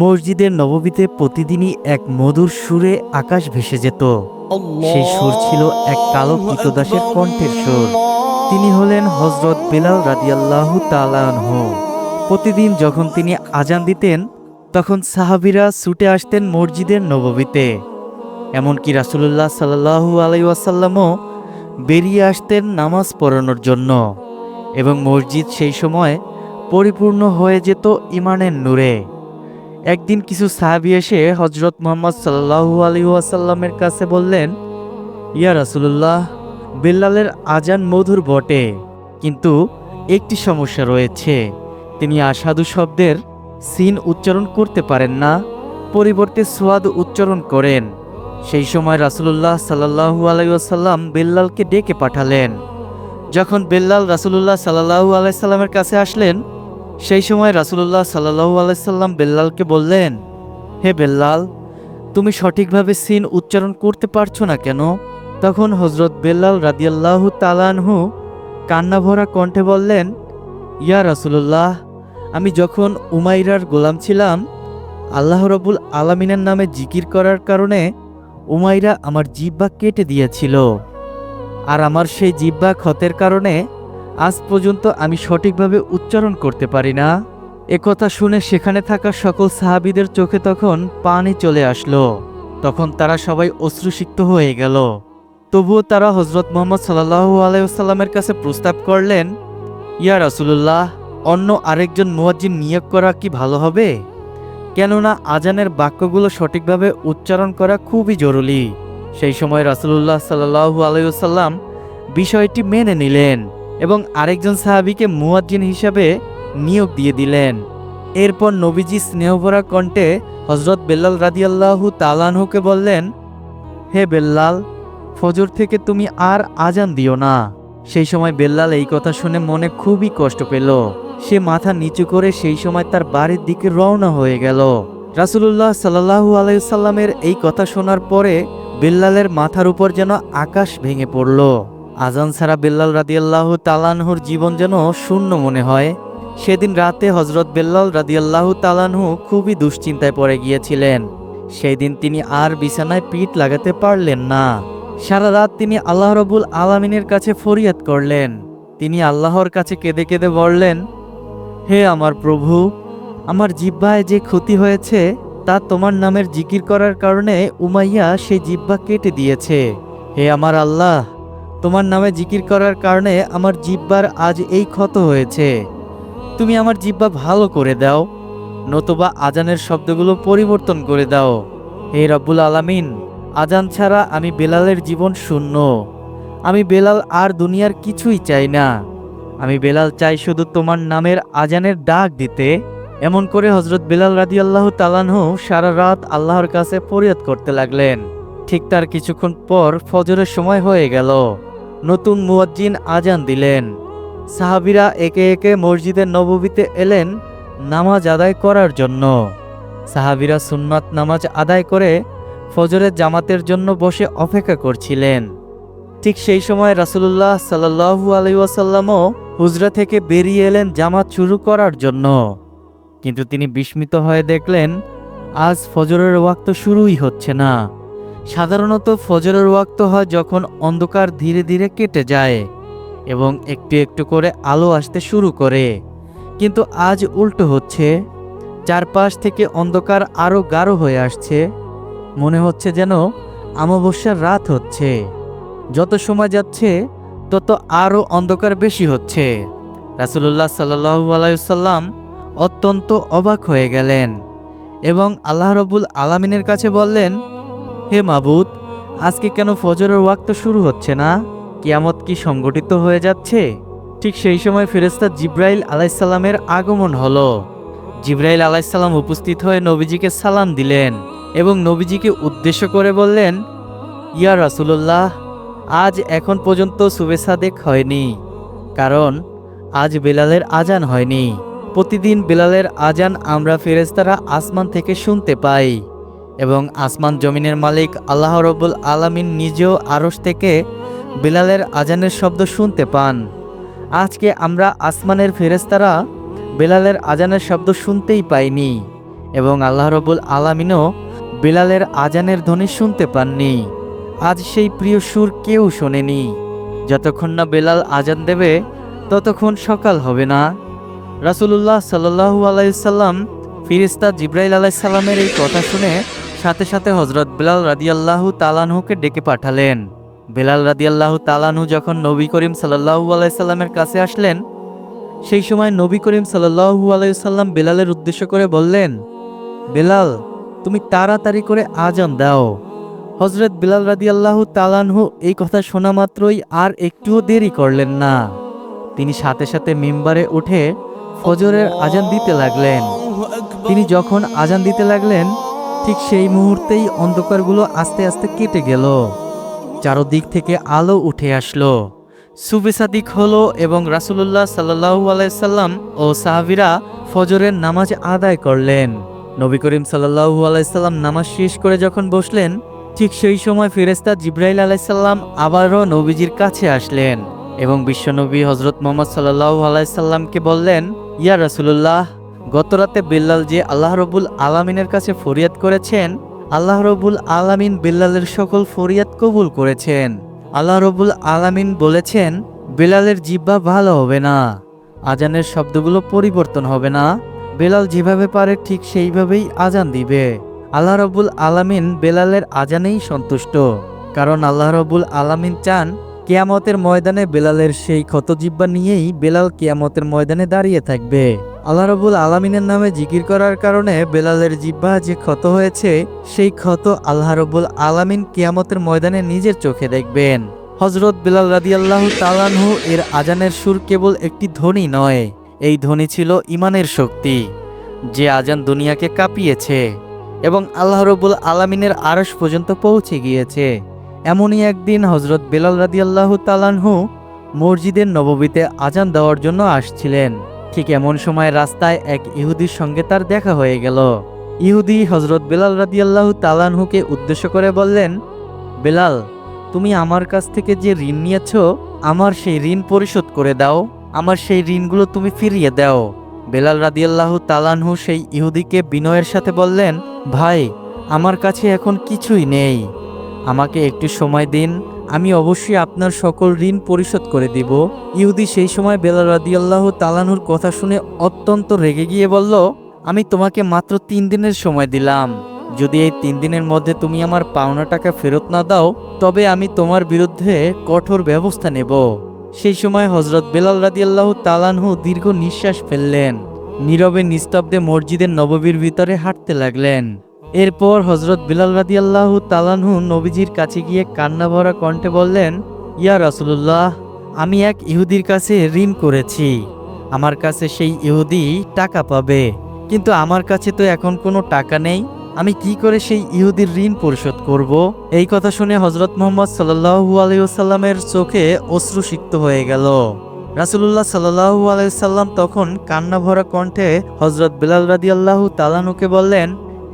মসজিদের নববীতে প্রতিদিনই এক মধুর সুরে আকাশ ভেসে যেত। সেই সুর ছিল এক কালো কৃতদাসের কণ্ঠের সুর। তিনি হলেন হজরত বেলাল রাদিয়াল্লাহু তালানহ প্রতিদিন যখন তিনি আজান দিতেন, তখন সাহাবিরা ছুটে আসতেন মসজিদের নববীতে এমনকি রাসুলুল্লাহ সাল্লাহু আলাইসাল্লামও বেরিয়ে আসতেন নামাজ পড়ানোর জন্য এবং মসজিদ সেই সময় পরিপূর্ণ হয়ে যেত ইমানের নূরে। একদিন কিছু সাহাবি এসে হজরত মোহাম্মদ সাল্লাহু আলী ওয়াসাল্লামের কাছে বললেন, ইয়া রাসুলুল্লাহ, বেল্লালের আজান মধুর বটে, কিন্তু একটি সমস্যা রয়েছে। তিনি আসাদু শব্দের সিন উচ্চারণ করতে পারেন না, পরিবর্তে সোয়াদ উচ্চারণ করেন। সেই সময় রাসুলুল্লাহ সাল্লাহু আলাইসাল্লাম বেল্লালকে ডেকে পাঠালেন। যখন বেল্লাল রাসুলুল্লাহ সাল্লাহু আলাইসাল্লামের কাছে আসলেন সেই সময় রাসুলুল্লাহ সাল্লাহু আলাইসাল্লাম বেল্লালকে বললেন, হে বেল্লাল, তুমি সঠিকভাবে সিন উচ্চারণ করতে পারছ না কেন? তখন হজরত বেল্লাল রাদিয়াল্লাহু তালানহু কান্না ভরা কণ্ঠে বললেন, ইয়া রাসুলুল্লাহ, আমি যখন উমাইরার গোলাম ছিলাম, আল্লাহ রবুল আলামিনের নামে জিকির করার কারণে উমাইরা আমার জিব্বা কেটে দিয়েছিল। আর আমার সেই জিব্বা ক্ষতের কারণে আজ পর্যন্ত আমি সঠিকভাবে উচ্চারণ করতে পারি না। একথা শুনে সেখানে থাকা সকল সাহাবিদের চোখে তখন পানি চলে আসলো। তখন তারা সবাই অশ্রুসিক্ত হয়ে গেল। তবুও তারা হজরত মোহাম্মদ সাল্লাহু আলাইসাল্লামের কাছে প্রস্তাব করলেন, ইয়া রাসুলুল্লাহ, অন্য আরেকজন মুয়াজ্জিন নিয়োগ করা কি ভালো হবে? কেননা আজানের বাক্যগুলো সঠিকভাবে উচ্চারণ করা খুবই জরুরি। সেই সময় রাসুলুল্লাহ সাল্লাহু আলাইসাল্লাম বিষয়টি মেনে নিলেন। এবং আরেকজন সাহাবিকে মুয়াজ্জিন হিসাবে নিয়োগ দিয়ে দিলেন। এরপর নবীজি স্নেহভরা কণ্ঠে হজরত বেল্লাল রাদিয়াল্লাহু তালানহুকে বললেন, হে বেল্লাল, ফজর থেকে তুমি আর আজান দিও না। সেই সময় বেল্লাল এই কথা শুনে মনে খুবই কষ্ট পেল। সে মাথা নিচু করে সেই সময় তার বাড়ির দিকে রওনা হয়ে গেল। রাসুলুল্লাহ সাল্লাহু আলাইসাল্লামের এই কথা শোনার পরে বেল্লালের মাথার উপর যেন আকাশ ভেঙে পড়ল। আজান ছাড়া বেল্লাল রাদিয়াল্লাহু তালানহুর জীবন যেন শূন্য মনে হয়। সেদিন রাতে হজরত বেল্লাল রাদিয়াল্লাহু তালানহু খুবই দুশ্চিন্তায় পড়ে গিয়েছিলেন। সেই দিন তিনি আর বিছানায় পিঠ লাগাতে পারলেন না। সারা রাত তিনি আল্লাহ রবুল আলামিনের কাছে ফরিয়াদ করলেন। তিনি আল্লাহর কাছে কেঁদে কেঁদে বললেন, হে আমার প্রভু, আমার জিব্বায় যে ক্ষতি হয়েছে, তা তোমার নামের জিকির করার কারণে উমাইয়া সেই জিব্বা কেটে দিয়েছে। হে আমার আল্লাহ তোমার নামে জিকির করার কারণে আমার জিব্বার আজ এই ক্ষত হয়েছে। তুমি আমার জিব্বা ভালো করে দাও, নতুবা আজানের শব্দগুলো পরিবর্তন করে দাও। হে রব্বুল আলামিন, আজান ছাড়া আমি বেলালের জীবন শূন্য। আমি বেলাল আর দুনিয়ার কিছুই চাই না। আমি বেলাল চাই শুধু তোমার নামের আজানের ডাক দিতে। এমন করে হজরত বেলাল রাদি আল্লাহ তালানহ সারা রাত আল্লাহর কাছে ফরিয়াদ করতে লাগলেন। ঠিক তার কিছুক্ষণ পর ফজরের সময় হয়ে গেল। নতুন মুয়াজ্জিন আজান দিলেন। সাহাবিরা একে একে মসজিদের নববীতে এলেন নামাজ আদায় করার জন্য। সাহাবিরা সুন্নাত নামাজ আদায় করে ফজরের জামাতের জন্য বসে অপেক্ষা করছিলেন। ঠিক সেই সময় রাসুলুল্লাহ সাল্লু আলাইসাল্লামও হুজরা থেকে বেরিয়ে এলেন জামাত শুরু করার জন্য। কিন্তু তিনি বিস্মিত হয়ে দেখলেন, আজ ফজরের ওয়াক্ত শুরুই হচ্ছে না। সাধারণত ফজরের ওয়াক্ত হয় যখন অন্ধকার ধীরে ধীরে কেটে যায় এবং একটু একটু করে আলো আসতে শুরু করে। কিন্তু আজ উল্টো হচ্ছে। চারপাশ থেকে অন্ধকার আরও গাঢ় হয়ে আসছে। মনে হচ্ছে যেন অমাবস্যার রাত হচ্ছে। যত সময় যাচ্ছে, তত আরও অন্ধকার বেশি হচ্ছে। রাসুলুল্লাহ সাল্লু আলাইসাল্লাম অত্যন্ত অবাক হয়ে গেলেন এবং আল্লাহ রবুল আলামিনের কাছে বললেন হে মাবুদ, আজকে কেন ফজরের ওয়াক্ত শুরু হচ্ছে না? কিয়ামত কি সংগঠিত হয়ে যাচ্ছে? ঠিক সেই সময় ফেরেস্তা জিব্রাইল আলাইসাল্লামের আগমন হলো। জিব্রাইল আলাইসাল্লাম উপস্থিত হয়ে নবীজিকে সালাম দিলেন এবং নবীজিকে উদ্দেশ্য করে বললেন, ইয়া রাসুলুল্লাহ, আজ এখন পর্যন্ত সুবেসাদেক হয়নি, কারণ আজ বেলালের আজান হয়নি। প্রতিদিন বেলালের আজান আমরা ফেরেস্তারা আসমান থেকে শুনতে পাই। এবং আসমান জমিনের মালিক আল্লাহ রবুল আলামিন নিজেও আরস থেকে বেলালের আজানের শব্দ শুনতে পান। আজকে আমরা আসমানের ফেরেস্তারা বেলালের আজানের শব্দ শুনতেই পাইনি এবং আল্লাহ রবুল আলামিনও বেলালের আজানের ধ্বনি শুনতে পাননি। আজ সেই প্রিয় সুর কেউ শোনেনি। যতক্ষণ না বেলাল আজান দেবে, ততক্ষণ সকাল হবে না। রাসুলুল্লাহ সাল্লাহু আলাইসাল্লাম ফিরিস্তা জিব্রাইল আলাইসাল্লামের এই কথা শুনে সাথে সাথে হজরত বেলাল রাদিয়াল্লাহু তালানহুকে ডেকে পাঠালেন। বেলাল রাদিয়াল্লাহু তালানহু যখন নবী করিম সাল্লাহু আলাইসাল্লামের কাছে আসলেন, সেই সময় নবী করিম সাল্লাহু আলাইসাল্লাম বেলালের উদ্দেশ্য করে বললেন, বেলাল, তুমি তাড়াতাড়ি করে আজান দাও। হজরত বিলাল রাদিয়াল্লাহু তালানহু এই কথা শোনা মাত্রই আর একটুও দেরি করলেন না। তিনি সাথে সাথে মিম্বারে উঠে ফজরের আজান দিতে লাগলেন। তিনি যখন আজান দিতে লাগলেন ঠিক সেই মুহূর্তেই অন্ধকারগুলো আস্তে আস্তে কেটে গেল। চারদিক থেকে আলো উঠে আসলো। সুবেসাদিক হলো এবং রাসুলুল্লাহ সাল্লাহু আলাইসাল্লাম ও সাহাবিরা ফজরের নামাজ আদায় করলেন। নবী করিম সাল্লাহু আলাইসাল্লাম নামাজ শেষ করে যখন বসলেন, ঠিক সেই সময় ফেরেস্তা জিব্রাইল আলাইসাল্লাম আবারও নবীজির কাছে আসলেন এবং বিশ্বনবী হজরত মোহাম্মদ সাল্লাহু আলাইসাল্লামকে বললেন, ইয়া রাসুলুল্লাহ গতরাতে বিল্লাল যে আল্লাহ রবুল আলামিনের কাছে ফরিয়াদ করেছেন, আল্লাহ রবুল আলামিন বিল্লালের সকল ফরিয়াদ কবুল করেছেন। আল্লাহ রবুল আলামিন বলেছেন বেলালের জিব্বা ভালো হবে না, আজানের শব্দগুলো পরিবর্তন হবে না বেলাল যেভাবে পারে ঠিক সেইভাবেই আজান দিবে। আল্লাহ রবুল আলামিন বেলালের আজানেই সন্তুষ্ট, কারণ আল্লাহ রবুল আলামিন চান, কেয়ামতের ময়দানে বেলালের সেই ক্ষত জিব্বা নিয়েই বেলাল কেয়ামতের ময়দানে দাঁড়িয়ে থাকবে। আল্লাহ রবুল আলামিনের নামে জিকির করার কারণে বেলালের জিব্বা যে ক্ষত হয়েছে, সেই ক্ষত আল্লাহ রবুল আলামিন কেয়ামতের ময়দানে নিজের চোখে দেখবেন। হজরত বেলাল রাদিয়াল্লাহ তালানহু এর আজানের সুর কেবল একটি ধ্বনি নয়, এই ধ্বনি ছিল ইমানের শক্তি, যে আজান দুনিয়াকে কাঁপিয়েছে এবং আল্লাহ রবুল আলামিনের আরশ পর্যন্ত পৌঁছে গিয়েছে। এমনই একদিন হজরত বেলাল রাদিয়াল্লাহ তালানহু মসজিদের নববীতে আজান দেওয়ার জন্য আসছিলেন। ঠিক এমন সময় রাস্তায় এক ইহুদির সঙ্গে তার দেখা হয়ে গেল। ইহুদি হজরত বেলাল রাদিয়াল্লাহু তালানহুকে উদ্দেশ্য করে বললেন, বেলাল, তুমি আমার কাছ থেকে যে ঋণ নিয়েছ, আমার সেই ঋণ পরিশোধ করে দাও, আমার সেই ঋণগুলো তুমি ফিরিয়ে দাও। বেলাল রাদিয়াল্লাহু তালানহু সেই ইহুদিকে বিনয়ের সাথে বললেন, ভাই, আমার কাছে এখন কিছুই নেই। আমাকে একটু সময় দিন আমি অবশ্যই আপনার সকল ঋণ পরিশোধ করে দিব। ইহুদি সেই সময় বেলাল রাদিয়াল্লাহ তালানুর কথা শুনে অত্যন্ত রেগে গিয়ে বলল, আমি তোমাকে মাত্র তিন দিনের সময় দিলাম। যদি এই তিন দিনের মধ্যে তুমি আমার পাওনা টাকা ফেরত না দাও, তবে আমি তোমার বিরুদ্ধে কঠোর ব্যবস্থা নেব। সেই সময় হজরত বেলাল রাদিয়াল্লাহ তালানহু দীর্ঘ নিঃশ্বাস ফেললেন। নীরবে নিস্তব্ধে মসজিদের নববীর ভিতরে হাঁটতে লাগলেন। এরপর হজরত বিলাল রাদিয়াল্লাহ তালানহু নবীজির কাছে গিয়ে কান্না ভরা কণ্ঠে বললেন, ইয়া রাসুলুল্লাহ, আমি এক ইহুদির কাছে ঋণ করেছি। আমার কাছে সেই ইহুদি টাকা পাবে, কিন্তু আমার কাছে তো এখন কোনো টাকা নেই। আমি কি করে সেই ইহুদির ঋণ পরিশোধ করব? এই কথা শুনে হজরত মোহাম্মদ সাল্লাহু আলাইসাল্লামের চোখে অশ্রুসিক্ত হয়ে গেল। রাসুলুল্লাহ সাল্লাহু আলাইসাল্লাম তখন কান্না ভরা কণ্ঠে হজরত বেলাল রাদিয়াল্লাহু তালানুকে বললেন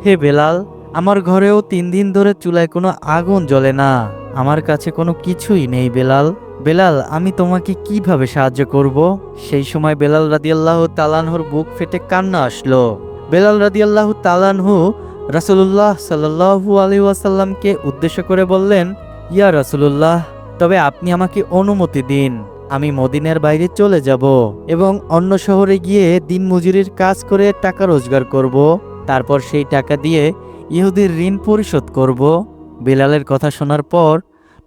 হে বেলাল, আমার ঘরেও তিন দিন ধরে চুলায় কোনো আগুন জ্বলে না। আমার কাছে কোনো কিছুই নেই বেলাল। বেলাল, আমি তোমাকে কীভাবে সাহায্য করব? সেই সময় বেলাল রাদিয়াল্লাহ তালানহুর বুক ফেটে কান্না আসলো। বেলাল রাদিয়াল্লাহ তালানহু রাসুলুল্লাহ সাল্লাহু আলী ওয়াসাল্লামকে উদ্দেশ্য করে বললেন, ইয়া রাসুলুল্লাহ, তবে আপনি আমাকে অনুমতি দিন। আমি মদিনের বাইরে চলে যাব এবং অন্য শহরে গিয়ে দিন মজুরির কাজ করে টাকা রোজগার করব। তারপর সেই টাকা দিয়ে ইহুদির ঋণ পরিশোধ করব। বেলালের কথা শোনার পর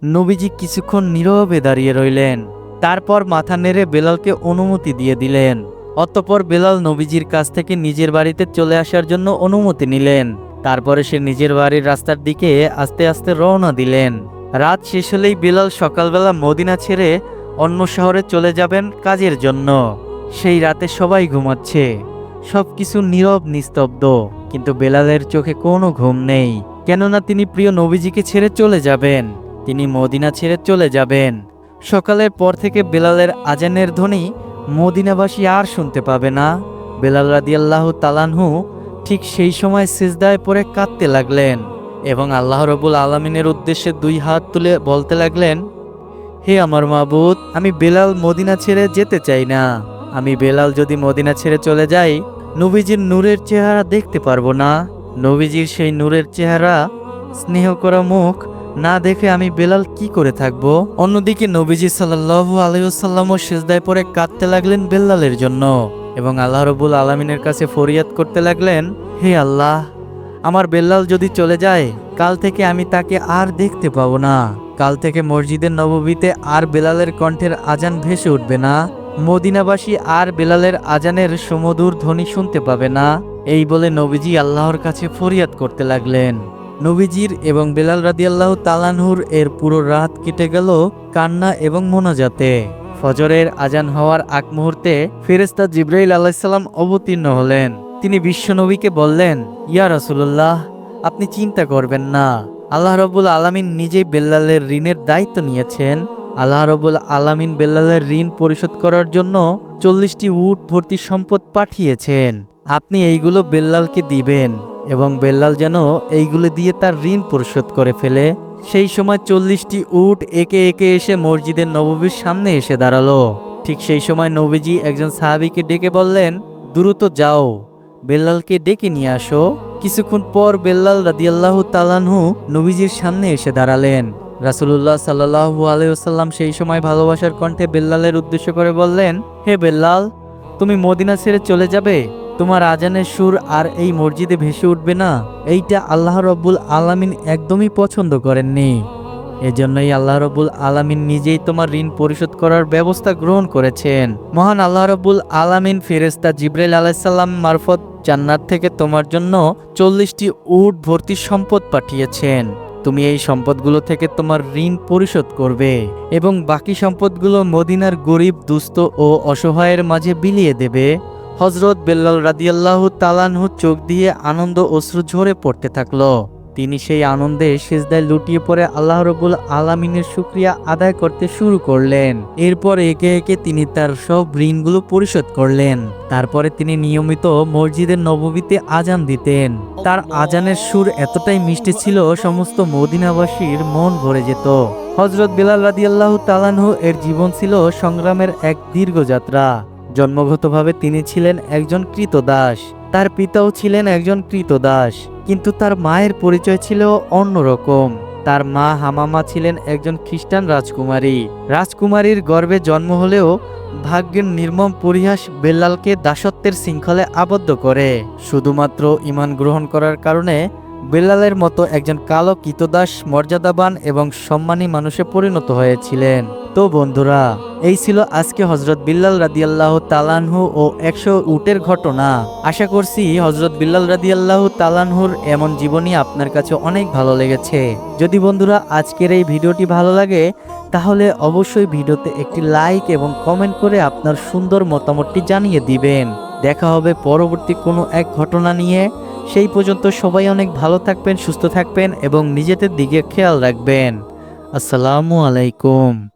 নবীজি কিছুক্ষণ নীরবে দাঁড়িয়ে রইলেন। তারপর মাথা নেড়ে বেলালকে অনুমতি দিয়ে দিলেন। অতঃপর বেলাল নবীজির কাছ থেকে নিজের বাড়িতে চলে আসার জন্য অনুমতি নিলেন। তারপরে সে নিজের বাড়ির রাস্তার দিকে আস্তে আস্তে রওনা দিলেন। রাত শেষ হলেই বেলাল সকালবেলা মদিনা ছেড়ে অন্য শহরে চলে যাবেন কাজের জন্য। সেই রাতে সবাই ঘুমাচ্ছে। সবকিছু নীরব, নিস্তব্ধ। কিন্তু বেলালের চোখে কোনো ঘুম নেই। কেননা তিনি প্রিয় নবীজিকে ছেড়ে চলে যাবেন। তিনি মদিনা ছেড়ে চলে যাবেন। সকালের পর থেকে বেলালের আজানের ধ্বনি মদিনাবাসী আর শুনতে পাবে না। বেলাল রাদিয়াল্লাহু তালানহু ঠিক সেই সময় সিজদায় পরে কাঁদতে লাগলেন এবং আল্লাহ রবুল আলমিনের উদ্দেশ্যে দুই হাত তুলে বলতে লাগলেন, হে আমার মাবুদ, আমি বেলাল মদিনা ছেড়ে যেতে চাই না। আমি বেলাল যদি মদিনা ছেড়ে চলে যাই নবীজির নূরের চেহারা দেখতে পারব না। নবীজির সেই নূরের চেহারা, স্নেহ করা মুখ না দেখে আমি বেলাল কি করে থাকব? অন্যদিকে নবীজি সাল্লাল্লাহু আলাইসাল্লামও সেজদায় পরে কাঁদতে লাগলেন বেল্লালের জন্য এবং আল্লাহ রবুল আলমিনের কাছে ফরিয়াদ করতে লাগলেন, হে আল্লাহ, আমার বেল্লাল যদি চলে যায়, কাল থেকে আমি তাকে আর দেখতে পাবো না। কাল থেকে মসজিদের নববীতে আর বেলালের কণ্ঠের আজান ভেসে উঠবে না। মদিনাবাসী আর বেলালের আজানের সুমধুর ধ্বনি শুনতে পাবে না। এই বলে নবীজি আল্লাহর কাছে ফরিয়াদ করতে লাগলেন। নবীজির এবং বেলাল রাদিয়াল্লাহ তালানহুর এর পুরো রাত কেটে গেল কান্না এবং মোনাজাতে। ফজরের আজান হওয়ার আগ মুহূর্তে ফেরেস্তা জিব্রাইল আলাইসাল্লাম অবতীর্ণ হলেন। তিনি বিশ্বনবীকে বললেন, ইয়া রাসূলুল্লাহ, আপনি চিন্তা করবেন না। আল্লাহ রবুল আলামিন নিজেই বেল্লালের ঋণের দায়িত্ব নিয়েছেন। আল্লাহ রবুল আলামিন বেল্লালের ঋণ পরিশোধ করার জন্য চল্লিশটি উট ভর্তি সম্পদ পাঠিয়েছেন। আপনি এইগুলো বেল্লালকে দিবেন এবং বেল্লাল যেন এইগুলো দিয়ে তার ঋণ পরিশোধ করে ফেলে। সেই সময় চল্লিশটি উট একে একে এসে মসজিদের নববীর সামনে এসে দাঁড়াল। ঠিক সেই সময় নবীজি একজন সাহাবীকে ডেকে বললেন, দ্রুত যাও, বেল্লালকে ডেকে নিয়ে আসো। কিছুক্ষণ পর বেল্লাল রাদিয়াল্লাহু তালানহু নবীজির সামনে এসে দাঁড়ালেন। রাসুলুল্লাহ সাল্লাহু আলাইসাল্লাম সেই সময় ভালোবাসার কণ্ঠে বেল্লালের উদ্দেশ্য করে বললেন, হে বেল্লাল, তুমি মদিনা ছেড়ে চলে যাবে। তোমার আজানের সুর আর এই মসজিদে ভেসে উঠবে না। এইটা আল্লাহ রব্বুল আলামিন একদমই পছন্দ করেননি। এজন্যই আল্লাহ রব্বুল আলামিন নিজেই তোমার ঋণ পরিশোধ করার ব্যবস্থা গ্রহণ করেছেন। মহান আল্লাহ রব্বুল আলামিন ফেরেস্তা জিব্রাইল আলাইসাল্লাম মারফত জান্নাত থেকে তোমার জন্য চল্লিশটি উট ভর্তি সম্পদ পাঠিয়েছেন। তুমি এই সম্পদগুলো থেকে তোমার ঋণ পরিশোধ করবে এবং বাকি সম্পদগুলো মদিনার গরিব, দুস্থ ও অসহায়ের মাঝে বিলিয়ে দেবে। হজরত বেল্লাল রাদিয়াল্লাহু তালানহু চোখ দিয়ে আনন্দ অশ্রু ঝরে পড়তে থাকল। তিনি সেই আনন্দে সেজদায় লুটিয়ে পড়ে আল্লাহ রবুল আলামিনের শুক্রিয়া আদায় করতে শুরু করলেন। এরপর একে একে তিনি তার সব ঋণগুলো পরিশোধ করলেন। তারপরে তিনি নিয়মিত মসজিদের নববীতে আজান দিতেন। তার আজানের সুর এতটাই মিষ্টি ছিল, সমস্ত মদিনাবাসীর মন ভরে যেত। হজরত বিলাল রাদিয়াল্লাহু তালানহু এর জীবন ছিল সংগ্রামের এক দীর্ঘ যাত্রা। জন্মগতভাবে তিনি ছিলেন একজন কৃতদাস। তার পিতাও ছিলেন একজন কৃতদাস। কিন্তু তার মায়ের পরিচয় ছিল অন্যরকম। তার মা হামামা ছিলেন একজন খ্রিস্টান রাজকুমারী। রাজকুমারীর গর্ভে জন্ম হলেও ভাগ্যের নির্মম পরিহাস বেল্লালকে দাসত্বের শৃঙ্খলে আবদ্ধ করে। শুধুমাত্র ইমান গ্রহণ করার কারণে বেল্লালের মতো একজন কালো কৃতদাস, মর্যাদাবান এবং সম্মানী মানুষে পরিণত হয়েছিলেন। তো বন্ধুরা, এই ছিল আজকে হজরত বিল্লাল রাদিয়াল্লাহ তালানহু ও একশো উটের ঘটনা। আশা করছি হজরত বিল্লাল রাদিয়াল্লাহ তালানহুর এমন জীবনী আপনার কাছে অনেক ভালো লেগেছে। যদি বন্ধুরা আজকের এই ভিডিওটি ভালো লাগে, তাহলে অবশ্যই ভিডিওতে একটি লাইক এবং কমেন্ট করে আপনার সুন্দর মতামতটি জানিয়ে দিবেন। দেখা হবে পরবর্তী কোনো এক ঘটনা নিয়ে। সেই পর্যন্ত সবাই অনেক ভালো থাকবেন, সুস্থ থাকবেন এবং নিজেদের দিকে খেয়াল রাখবেন। আসসালামু আলাইকুম।